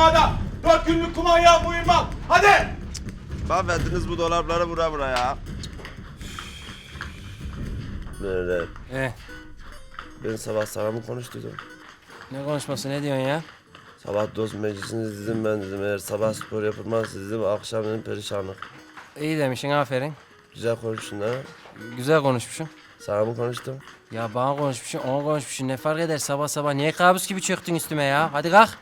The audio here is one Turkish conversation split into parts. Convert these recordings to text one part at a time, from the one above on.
kumanda. Dört günlük kumanya buyurmam. Hadi. Mahvettiniz bu dolapları bura bura ya. Böyle Eh, ben sabah sana mı konuştuydum? ne konuşması ne diyorsun ya? Sabah dost meclisini dedim ben dedim. Eğer sabah spor yapılmaz dedim. Akşam dedim perişanlık. İyi demişsin aferin. Güzel konuştun ha. Güzel konuşmuşsun. Sana mı konuştum? Ya bana konuşmuşsun, ona konuşmuşsun. Ne fark eder sabah sabah? Niye kabus gibi çöktün üstüme ya? Hadi kalk.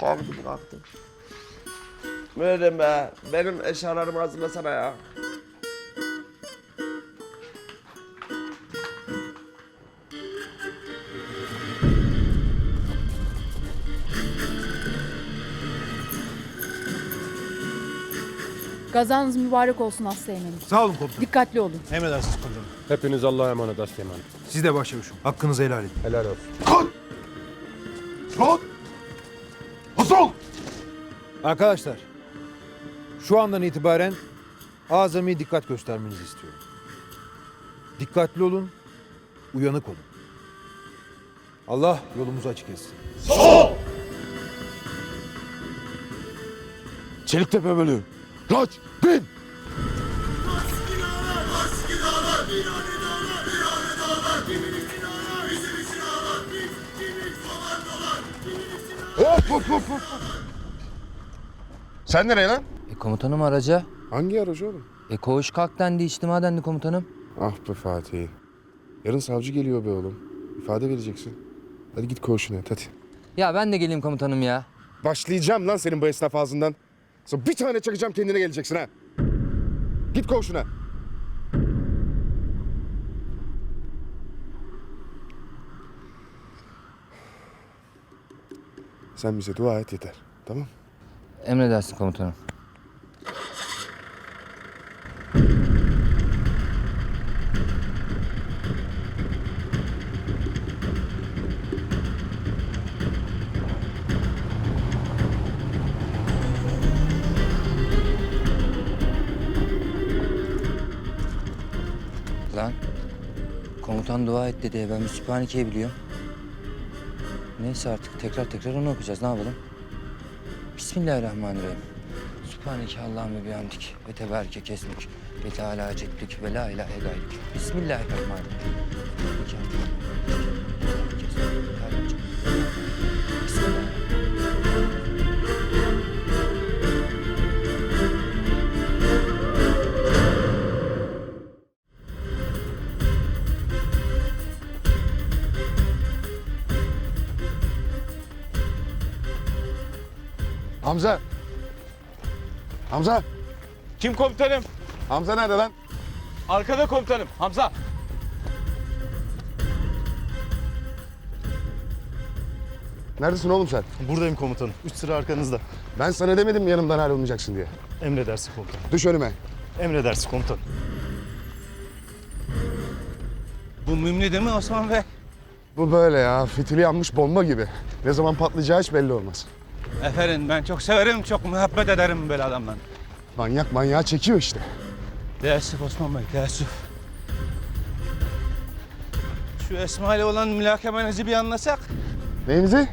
Kalktım kalktım. Böyle be. Benim eşyalarımı hazırlasana ya. Gazanız mübarek olsun Aslı Emin'im. Sağ olun komutanım. Dikkatli olun. Emredersiniz komutanım. Hepiniz Allah'a emanet Aslıman. Siz de başçavuşum. Hakkınızı helal edin. Helal olsun. Rahat! Hazır Arkadaşlar, şu andan itibaren azami dikkat göstermenizi istiyorum. Dikkatli olun, uyanık olun. Allah yolumuzu açık etsin. Çeliktepe bölüğü. Kaç, bin. Hop hop hop hop. Sen nereye lan? E komutanım araca. Hangi aracı oğlum? E koğuş kalk dendi içtima dendi komutanım. Ah be Fatih. Yarın savcı geliyor be oğlum. İfade vereceksin. Hadi git koğuşuna yat hadi. Ya ben de geleyim komutanım ya. Başlayacağım lan senin bu esnaf ağzından. Sonra bir tane çakacağım kendine geleceksin ha. Git koğuşuna. Sen bize dua et yeter. Tamam Emredersin komutanım. Lan komutan dua et dedi. Ben bir Sübhaneke'yi biliyorum. Neyse artık tekrar tekrar onu okuyacağız. Ne yapalım? Bismillahirrahmanirrahim. Sübhaneke Allahümme bihamdik ve tebareke kesmük ve teala ceddük ve la ilahe gayrük. Bismillahirrahmanirrahim. Sübhaneke Hamza. Hamza. Kim komutanım? Hamza nerede lan? Arkada komutanım. Hamza. Neredesin oğlum sen? Buradayım komutanım. Üç sıra arkanızda. Ben sana demedim mi yanımdan ayrılmayacaksın diye. Emredersin komutanım. Düş önüme. Emredersin komutanım. Bu mümni değil mi Osman Bey? Bu böyle ya. Fitili yanmış bomba gibi. Ne zaman patlayacağı hiç belli olmaz. Efendim ben çok severim, çok muhabbet ederim böyle adamla. Manyak manyağı çekiyor işte. Teessüf Osman Bey, teessüf. Şu Esma ile olan mülakemenizi bir anlasak. Neyinizi?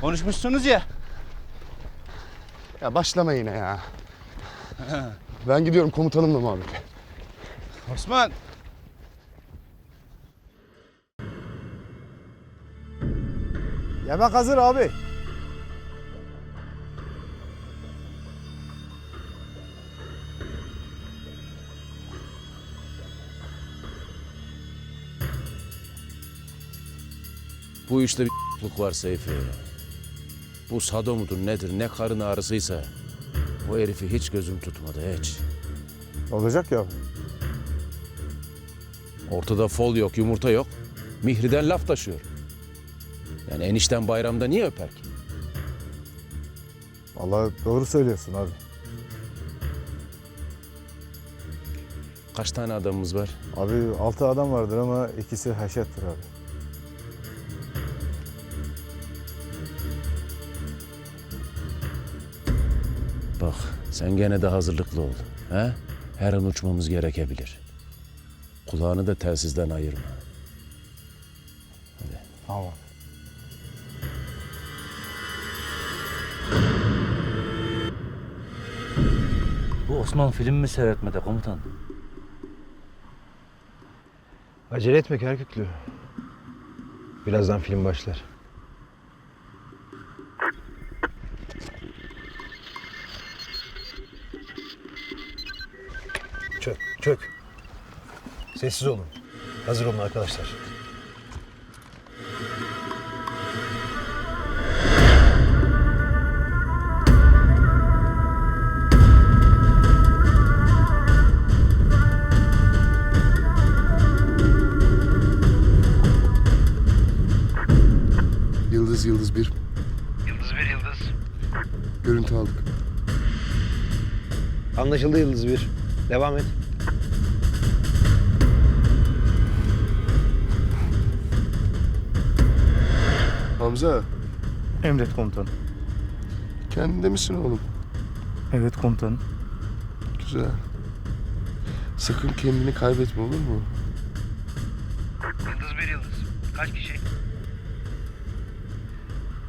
Konuşmuşsunuz ya. Ya başlama yine ya. ben gidiyorum komutanımla muhabbete. Osman. Yemek hazır abi. Bu işte bir lık var Seyfi. Bu sado mudur nedir ne karın ağrısıysa o herifi hiç gözüm tutmadı hiç. Olacak ya. Ortada fol yok yumurta yok. Mihri'den laf taşıyor. Yani enişten bayramda niye öper ki? Vallahi doğru söylüyorsun abi. Kaç tane adamımız var? Abi altı adam vardır ama ikisi haşettir abi. Sen gene de hazırlıklı ol. He? Her an uçmamız gerekebilir. Kulağını da telsizden ayırma. Hadi. Tamam. Bu Osman film mi seyretmede komutan? Acele etme Kerküklü. Birazdan film başlar. Çök. Sessiz olun. Hazır olun arkadaşlar. Yıldız Yıldız bir. Yıldız bir yıldız. Görüntü aldık. Anlaşıldı Yıldız bir. Devam et. Hamza Emret komutanım. kendinde misin oğlum? Evet komutanım. Güzel. Sakın kendini kaybetme olur mu? Yıldız bir yıldız. Kaç kişi?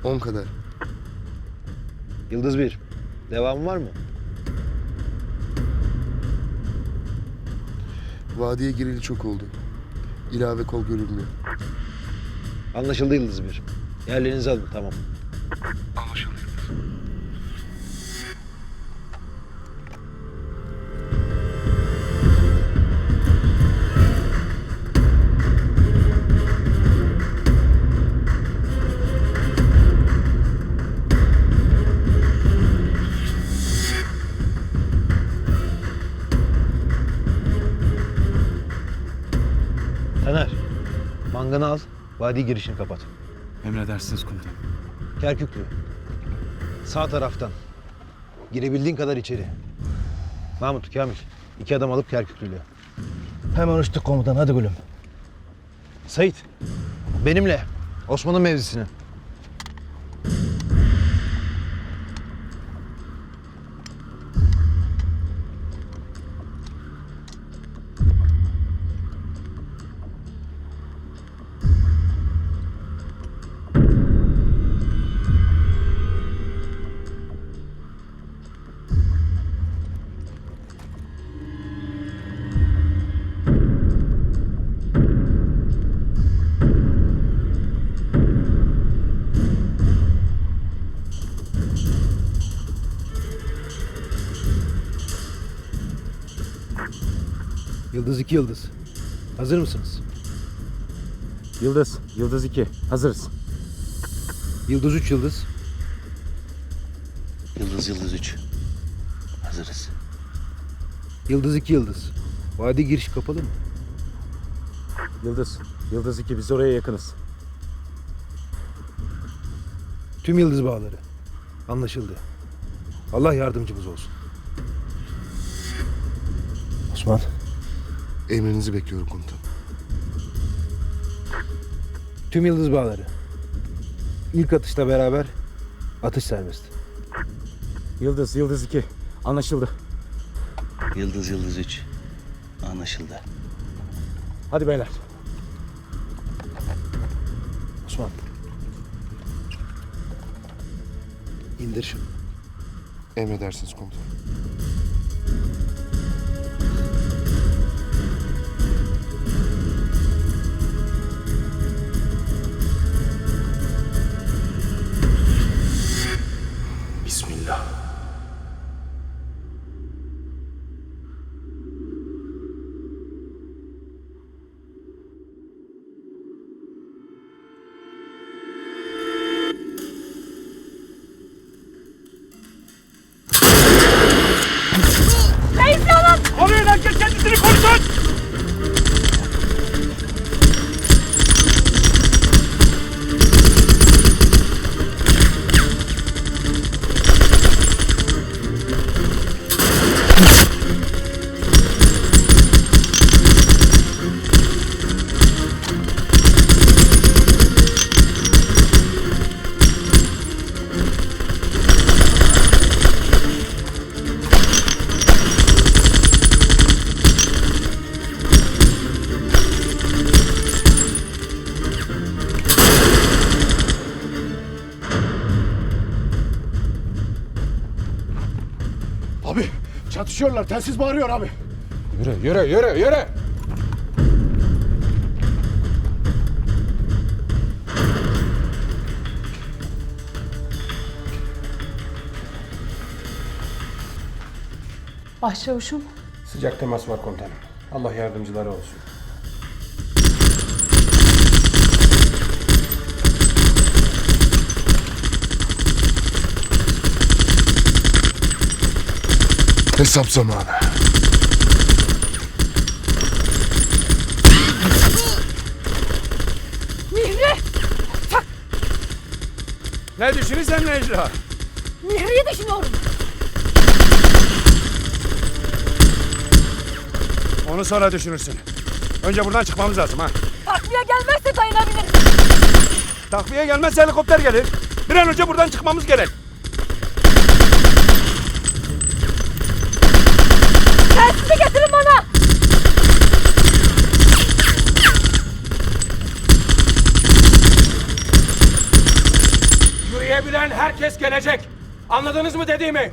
10 kadar. Yıldız bir. Devamı var mı? Vadiye gireli çok oldu. İlave kol görülmüyor. Anlaşıldı Yıldız bir. Yerlerinizi alın tamam. Anlaşıldı. Taner. Manganı al. Vadi girişini kapat. Emredersiniz komutanım. Kerküklü. Sağ taraftan. Girebildiğin kadar içeri. Mahmut, Kamil. iki adam alıp Kerküklü'yle. Hemen uçtuk komutan. Hadi gülüm. Sait. Benimle. Osman'ın mevzisine. Yıldız iki yıldız. Hazır mısınız? Yıldız, Yıldız 2. Hazırız. Yıldız üç yıldız. Yıldız Yıldız 3. Hazırız. Yıldız iki yıldız. Vadi giriş kapalı mı? Yıldız, Yıldız 2 biz oraya yakınız. Tüm yıldız bağları. Anlaşıldı. Allah yardımcımız olsun. Osman. Emrinizi bekliyorum komutan. Tüm yıldız bağları. İlk atışla beraber atış serbest. Yıldız, Yıldız 2. Anlaşıldı. Yıldız Yıldız 3. Anlaşıldı. Hadi beyler. Osman. İndir şunu. Emredersiniz komutan. Çatışıyorlar. Telsiz bağırıyor abi. Yürü yürü yürü yürü. Başçavuşum. Sıcak temas var komutanım. Allah yardımcıları olsun. Hesap zamanı. Mihri! Ne düşünürsen Necla? Mihri'yi düşünüyorum. Onu sonra düşünürsün. Önce buradan çıkmamız lazım ha. Takviye gelmezse dayanabilirim. Takviye gelmezse helikopter gelir. Bir an önce buradan çıkmamız gerek. Herkes gelecek. Anladınız mı dediğimi?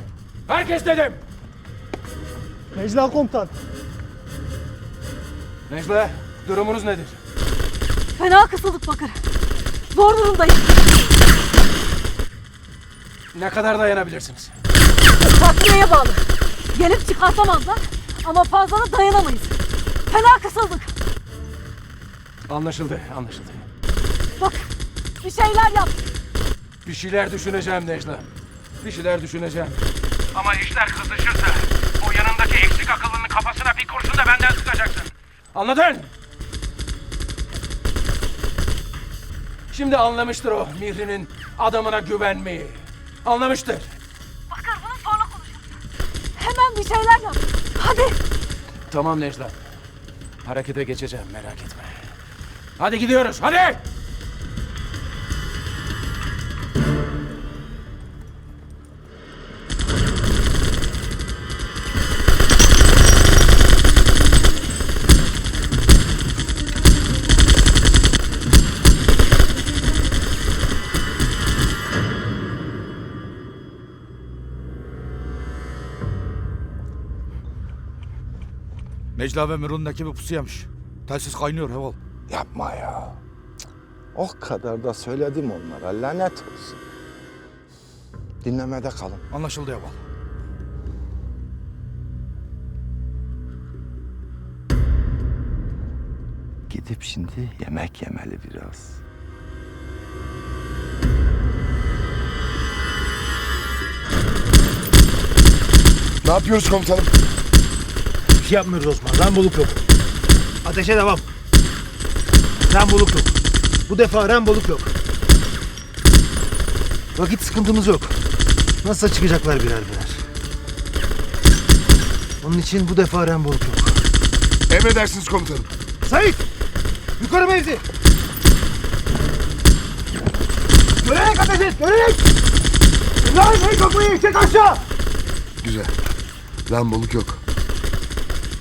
Herkes dedim. Necla komutan. Necla, durumunuz nedir? Fena kısıldık Bakır. Zor durumdayım. Ne kadar dayanabilirsiniz? Takviyeye bağlı. Gelip çıkartamazlar. Ama fazla da dayanamayız. Fena kısıldık. Anlaşıldı, anlaşıldı. Bak bir şeyler yap. Bir şeyler düşüneceğim Necla. Bir şeyler düşüneceğim. Ama işler kızışırsa o yanındaki eksik akıllının kafasına bir kurşun da benden sıkacaksın. Anladın? Şimdi anlamıştır o Mihri'nin adamına güvenmeyi. Anlamıştır. Bakır bunu sonra konuşuruz. Hemen bir şeyler yap. Hadi. Tamam Necla. Harekete geçeceğim merak etme. Hadi gidiyoruz hadi. Necla ve Mirun'un ekibi pusuyamış. Telsiz kaynıyor Heval. Yapma ya. O kadar da söyledim onlara. Lanet olsun. Dinlemede kalın. Anlaşıldı Heval. Gidip şimdi yemek yemeli biraz. Ne yapıyoruz komutanım? Şey yapmıyoruz Osman. Ramboluk yok. Ateşe devam. Ramboluk yok. Bu defa ramboluk yok. Vakit sıkıntımız yok. Nasıl çıkacaklar birer birer. Onun için bu defa ramboluk yok. Emredersiniz komutanım. Sait! Yukarı mevzi! Görerek ateş et! Görerek! İbrahim hey kapıyı! Çek aşağı! Güzel. Ramboluk yok.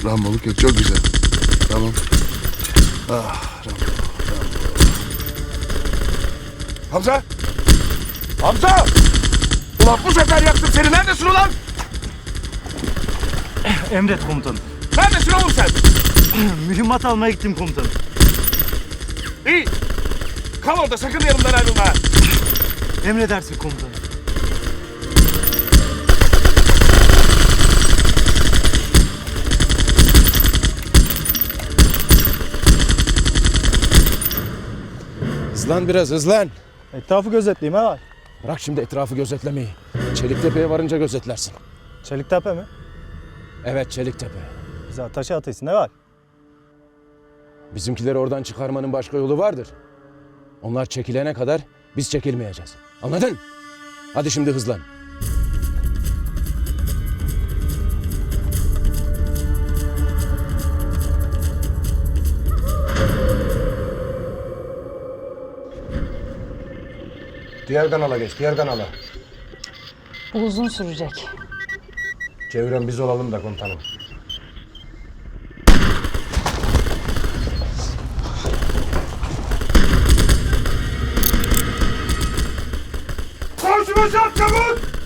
Ramboluk yok. Çok güzel. Tamam. Ah. Ramboluk. Hamza! Hamza! Ulan bu sefer yaktım seni. Neredesin ulan? Emret komutanım. Neredesin oğlum sen? Mühimmat almaya gittim komutanım. İyi. Kal orada sakın yanımdan ayrılma. Emredersin komutanım. Hızlan biraz hızlan. Etrafı gözetleyeyim ha. Bırak şimdi etrafı gözetlemeyi. Çeliktepe'ye varınca gözetlersin. Çeliktepe mi? Evet Çeliktepe. Bize ateşe ateşi ne var? Bizimkileri oradan çıkarmanın başka yolu vardır. Onlar çekilene kadar biz çekilmeyeceğiz. Anladın? Hadi şimdi hızlan. Diğer kanala geç, diğer kanala. Bu uzun sürecek. Çeviren biz olalım da komutanım. Konuşma çabuk!